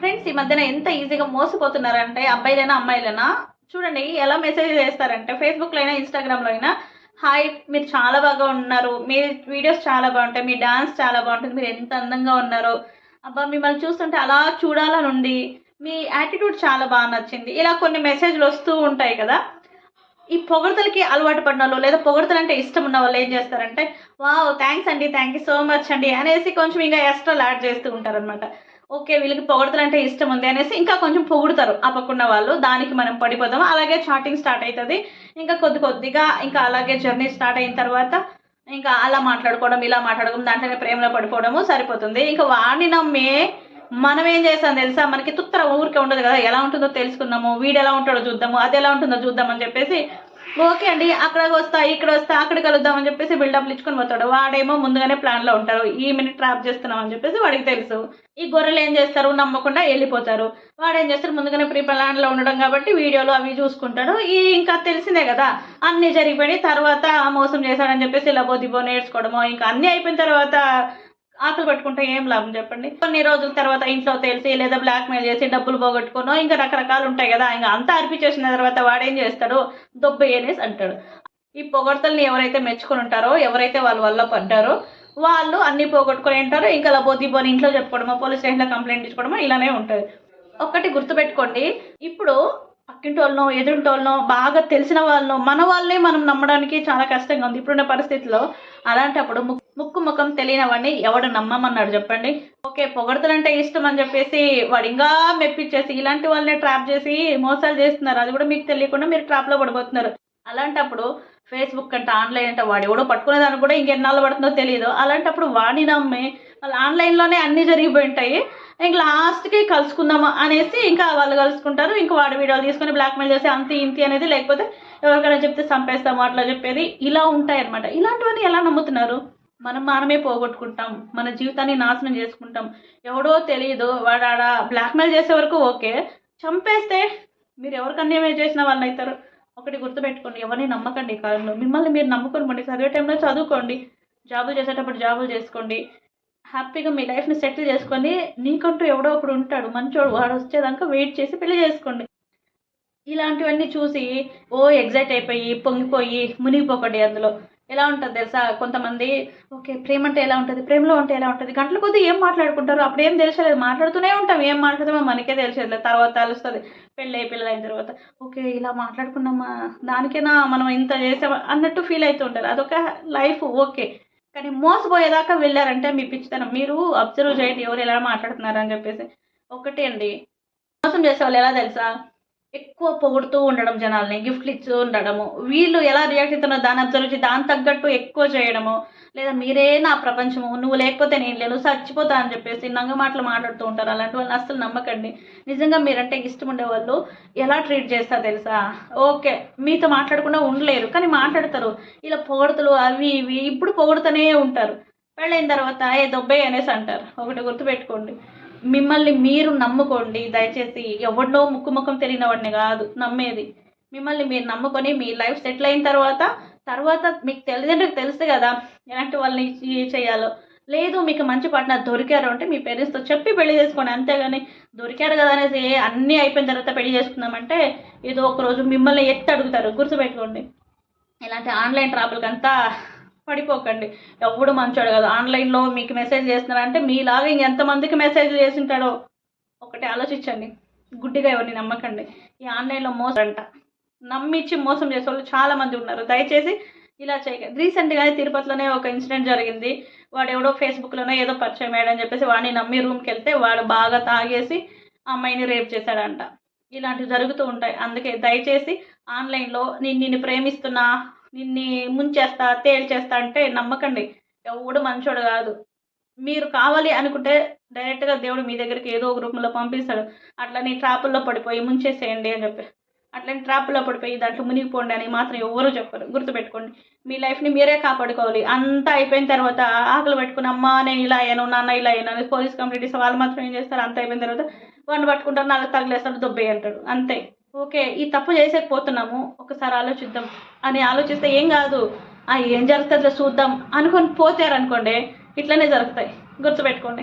Friends ఈ మధ్యన ఎంత ఈజీగా మోసపోతున్నారంటే అబ్బాయిలైనా అమ్మాయిలైనా చూడండి ఎలా మెసేజ్ చేస్తారంటే ఫేస్బుక్లో అయినా ఇన్స్టాగ్రామ్లో అయినా హాయ్ మీరు చాలా బాగా ఉన్నారు. మీ వీడియోస్ చాలా బాగుంటాయి. మీ డాన్స్ చాలా బాగుంటుంది. మీరు ఎంత అందంగా ఉన్నారు. అబ్బా మిమ్మల్ని చూస్తుంటే అలా చూడాలని ఉంది మీ యాటిట్యూడ్ చాలా బాగా నచ్చింది. ఇలా కొన్ని మెసేజ్లు వస్తూ ఉంటాయి కదా. ఈ పొగడతలకి అలవాటు పడిన వాళ్ళు లేదా పొగడతలు అంటే ఇష్టం ఉన్న వాళ్ళు ఏం చేస్తారంటే వావ్ థ్యాంక్స్ అండి. థ్యాంక్ యూ సో మచ్ అండి. అనేసి కొంచెం ఇంకా ఎక్స్ట్రా యాడ్ చేస్తూ ఉంటారనమాట ఓకే వీళ్ళకి పొగడతలంటే ఇష్టం ఉంది అనేసి ఇంకా కొంచెం పొగుడుతారు ఆ వాళ్ళు. దానికి మనం పడిపోతాం అలాగే చాటింగ్ స్టార్ట్ అవుతుంది ఇంకా కొద్ది కొద్దిగా ఇంకా అలాగే జర్నీ స్టార్ట్ అయిన తర్వాత ఇంకా అలా మాట్లాడుకోవడం ఇలా మాట్లాడుకోవడం దాంట్లోనే ప్రేమలో పడిపోవడము సరిపోతుంది. ఇంకా వాడిని నమ్మే మనం ఏం చేస్తాం తెలుసా? మనకి తుత్తర ఊరికే ఉండదు కదా. ఎలా ఉంటుందో తెలుసుకుందాము. వీడు ఎలా ఉంటాడో చూద్దాము. అది ఎలా ఉంటుందో చూద్దామని చెప్పేసి ఓకే అండి అక్కడికి వస్తా ఇక్కడ వస్తా అక్కడికి కలుద్దామని చెప్పేసి బిల్డప్లు ఇచ్చుకొని పోతాడు. వాడేమో ముందుగానే ప్లాన్లో ఉంటారు ఈ మినిట్ ట్రాప్ చేస్తున్నాం అని చెప్పేసి వాడికి తెలుసు. ఈ గొర్రెలు ఏం చేస్తారు? నమ్మకుండా వెళ్ళిపోతారు. వాడు ఏం చేస్తారు? ముందుగానే ప్రీ ప్లాన్లో ఉండడం కాబట్టి వీడియోలు అవి చూసుకుంటాడు. ఈ ఇంకా తెలిసిందే కదా అన్నీ జరిగిపోయి తర్వాత మోసం చేశాడని చెప్పేసి ఇలా బోదిబో నేర్చుకోవడమో ఇంకా అన్నీ అయిపోయిన తర్వాత ఆకులు పట్టుకుంటే ఏం లాభం చెప్పండి? కొన్ని రోజుల తర్వాత ఇంట్లో తెలిసి లేదా బ్లాక్ మెయిల్ చేసి డబ్బులు పోగొట్టుకునో ఇంకా రకరకాలు ఉంటాయి కదా ఇంకా అంతా అర్పించేసిన తర్వాత వాడేం చేస్తాడు? దొబ్బ అనేసి అంటాడు. ఈ పొగడ్తల్ని ఎవరైతే మెచ్చుకొని ఉంటారో ఎవరైతే వాళ్ళ వల్ల పడ్డారో వాళ్ళు అన్ని పోగొట్టుకుని ఉంటారో. ఇంకా అలా పోతే పోని ఇంట్లో చెప్పుకోవడమో పోలీస్ స్టేషన్లో కంప్లైంట్ ఇచ్చుకోవడమో ఇలానే ఉంటుంది. ఒక్కటి గుర్తుపెట్టుకోండి. ఇప్పుడు పక్కింటోళ్ళనో వాళ్ళనో బాగా తెలిసిన వాళ్ళనో మన వాళ్ళనే మనం నమ్మడానికి చాలా కష్టంగా ఉంది. ఇప్పుడున్న పరిస్థితిలో అలాంటప్పుడు ముక్కు ముక్కు ముఖం తెలియని వాడిని ఎవడు నమ్మమన్నాడు చెప్పండి? ఓకే పొగడతలంటే ఇష్టం అని చెప్పేసి వాడు ఇంకా మెప్పించేసి ఇలాంటి వాళ్ళని ట్రాప్ చేసి మోసాలు చేస్తున్నారు. అది కూడా మీకు తెలియకుండా మీరు ట్రాప్లో పడిపోతున్నారు. అలాంటప్పుడు ఫేస్బుక్ అంటే ఆన్లైన్ అంటే వాడు ఎవడో పట్టుకునే దానికి కూడా ఇంకెన్నాళ్ళు పడుతుందో తెలియదు. అలాంటప్పుడు వాడిని నమ్మి వాళ్ళు ఆన్లైన్లోనే అన్నీ జరిగిపోయి ఉంటాయి ఇంక లాస్ట్కి కలుసుకుందాము అనేసి ఇంకా వాళ్ళు కలుసుకుంటారు. ఇంకా వాడి వీడియోలు తీసుకొని బ్లాక్మెయిల్ చేసి అంత ఇంతి అనేది లేకపోతే ఎవరికైనా చెప్తే చంపేస్తాము అట్లా చెప్పేది ఇలా ఉంటాయి అనమాట ఇలాంటివన్నీ ఎలా నమ్ముతున్నారు? మనం మనమే పోగొట్టుకుంటాం. మన జీవితాన్ని నాశనం చేసుకుంటాం. ఎవడో తెలియదు వాడు ఆడ బ్లాక్మెయిల్ చేసే వరకు ఓకే. చంపేస్తే మీరు ఎవరికి అన్యాయం చేసిన వాళ్ళు అవుతారు ఒకటి గుర్తుపెట్టుకోండి ఎవరిని నమ్మకండి ఈ కాలంలో. మిమ్మల్ని మీరు నమ్ముకొని చదివే టైంలో చదువుకోండి జాబులు చేసేటప్పుడు జాబులు చేసుకోండి హ్యాపీగా మీ లైఫ్ని సెటిల్ చేసుకొని నీకంటూ ఎవడో ఒకడు ఉంటాడు మంచోడు వాడు వచ్చేదాకా వెయిట్ చేసి పెళ్ళి చేసుకోండి. ఇలాంటివన్నీ చూసి ఓ ఎగ్జైట్ అయిపోయి పొంగిపోయి మునిగిపోకండి అందులో. ఎలా ఉంటుంది తెలుసా? కొంతమంది ఓకే ప్రేమ అంటే ఎలా ఉంటుంది? ప్రేమలో ఉంటే ఎలా ఉంటుంది? గంటల కొద్దీ ఏం మాట్లాడుకుంటారు అప్పుడు ఏం తెలిసలేదు. మాట్లాడుతూనే ఉంటాం. ఏం మాట్లాడతామో మనకే తెలిసేది తర్వాత తెలుస్తుంది. పెళ్ళి అయి పిల్లలు అయిన తర్వాత ఓకే ఇలా మాట్లాడుకున్నామా? దానికైనా మనం ఇంత చేసామా? అన్నట్టు ఫీల్ అవుతూ ఉంటారు అదొక లైఫ్ ఓకే. కానీ మోసపోయేదాకా వెళ్ళారంటే మీ పిచ్చితనం. మీరు అబ్జర్వ్ చేయండి ఎవరు ఎలా మాట్లాడుతున్నారు అని చెప్పేసి. ఒకటి అండి మోసం చేసే వాళ్ళు ఎలా తెలుసా? ఎక్కువ పొగుడుతూ ఉండడం జనాల్ని గిఫ్ట్లు ఇస్తూ ఉండడము వీళ్ళు ఎలా రియాక్ట్ అవుతున్నారో దాన్ని అబ్జర్వ్ చేసి దాని తగ్గట్టు ఎక్కువ చేయడము లేదా మీరే నా ప్రపంచము నువ్వు లేకపోతే నేను లేను చచ్చిపోతా అని చెప్పేసి నంగ మాటలు మాట్లాడుతూ ఉంటారు. అలాంటి వాళ్ళని అస్సలు నమ్మకండి. నిజంగా మీరంటే ఇష్టం ఉండే వాళ్ళు ఎలా ట్రీట్ చేస్తారు తెలుసా? ఓకే మీతో మాట్లాడకుండా ఉండలేరు కానీ మాట్లాడతారు. ఇలా పొగడతలు అవి ఇవి ఇప్పుడు పొగడుతూనే ఉంటారు. పెళ్ళైన తర్వాత ఏ దొబ్బే అనేసి అంటారు. ఒకటి గుర్తుపెట్టుకోండి. మిమ్మల్ని మీరు నమ్ముకోండి. దయచేసి ఎవడో ముక్కు ముఖం తెలియని వాడిని కాదు నమ్మేది. మిమ్మల్ని మీరు నమ్ముకొని మీ లైఫ్ సెటిల్ అయిన తర్వాత తర్వాత మీకు తల్లిదండ్రులకు తెలుసు కదా ఎలాంటి వాళ్ళని చే- చేయాలో. లేదు మీకు మంచి పార్ట్నర్ దొరికారు అంటే మీ పేరెంట్స్తో చెప్పి పెళ్ళి చేసుకోండి. అంతేగాని దొరికారు కదా అనేసి అన్నీ అయిపోయిన తర్వాత పెళ్ళి చేసుకుందామంటే ఏదో ఒక రోజు మిమ్మల్ని ఎత్తి అడుగుతారు. గుర్తుపెట్టుకోండి. ఇలాంటి ఆన్లైన్ ట్రాపులకి అంతా పడిపోకండి. ఎవడు మంచోడు కదా. ఆన్లైన్లో మీకు మెసేజ్ చేస్తున్నారంటే మీలాగా ఇంకెంతమందికి మెసేజ్ చేసి ఉంటాడో ఒకటి ఆలోచించండి. గుడ్డిగా ఎవరిని నమ్మకండి. ఈ ఆన్లైన్లో మోసంట. అంట నమ్మించి మోసం చేసే వాళ్ళు చాలామంది ఉన్నారు. దయచేసి ఇలా చేయకండి. రీసెంట్గానే తిరుపతిలోనే ఒక ఇన్సిడెంట్ జరిగింది. వాడు ఎవడో ఫేస్బుక్లోనే ఏదో పరిచయం అయ్యాడని చెప్పేసి వాడిని నమ్మి రూమ్కి వెళ్తే వాడు బాగా తాగేసి అమ్మాయిని రేప్ చేశాడంట. ఇలాంటివి జరుగుతూ ఉంటాయి. అందుకే దయచేసి ఆన్లైన్లో నేను నిన్ను ప్రేమిస్తున్నా నిన్ని ముంచేస్తా తేల్చేస్తా అంటే నమ్మకండి. ఎవడు మంచోడు కాదు. మీరు కావాలి అనుకుంటే డైరెక్ట్గా దేవుడు మీ దగ్గరికి ఏదో ఒక రూపంలో పంపిస్తాడు. అట్లా నీ ట్రాపుల్లో పడిపోయి ముంచేసేయండి అని చెప్పి. అట్లాంటి ట్రాప్లో పడిపోయి దాంట్లో మునిగిపోండి అని మాత్రం ఎవరు చెప్పరు. గుర్తుపెట్టుకోండి. మీ లైఫ్ని మీరే కాపాడుకోవాలి. అంతా అయిపోయిన తర్వాత ఆకలి పెట్టుకుని అమ్మ నేను ఇలా అయ్యాను నాన్న ఇలా అయ్యాను పోలీస్ కంప్లైంట్ ఇస్తే వాళ్ళు మాత్రం ఏం చేస్తారు? అంత అయిపోయిన తర్వాత వాడిని పట్టుకుంటారు నాలుగు తగిలేస్తాడు దుబ్బే అంటాడు అంతే. ఓకే ఈ తప్పు చేసేకపోతున్నాము ఒకసారి ఆలోచిద్దాం. అని ఆలోచిస్తే ఏం కాదు. ఆ ఏం జరుగుతుందో చూద్దాం అనుకొని పోతారనుకోండి ఇట్లనే జరుగుతాయి. గుర్తుపెట్టుకోండి.